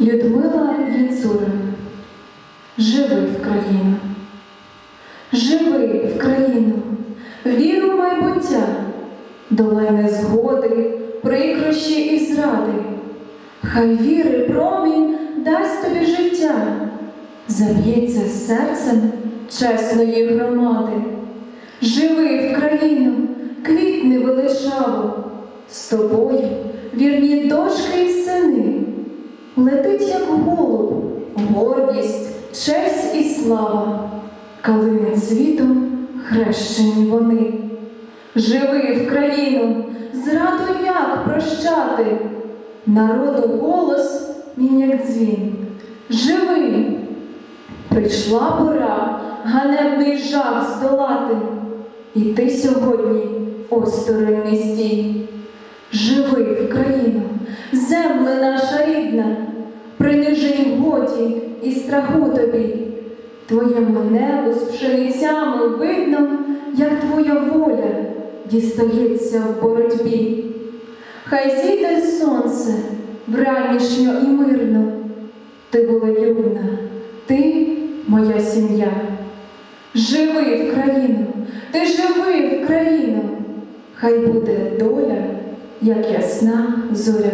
Людмила Яцура. Живи в країну. Живи в країну, віру в майбуття, долай незгоди, прикрощі і зради. Хай віри промінь дасть тобі життя, заб'ється серцем чесної громади. Живи в країну, квітни величаво, з тобою вірні дочки й сини. Летить, як голуб, гордість, честь і слава, калини цвітом хрещені вони. Живи в країну, зраду як прощати, народу голос він як дзвін. Живи! Прийшла пора ганебний жах здолати, і ти сьогодні осторонь не стій. Живи в країну, земле наша рідна, принижень годі і страху тобі. Твоєму небу з пшеницями видно, як твоя воля дістається в боротьбі. Хай зійде сонце вранішньо і мирно, ти була волелюбна, ти моя сім'я. Живи в країну, ти живи в країну, хай буде доля, як ясна зоря.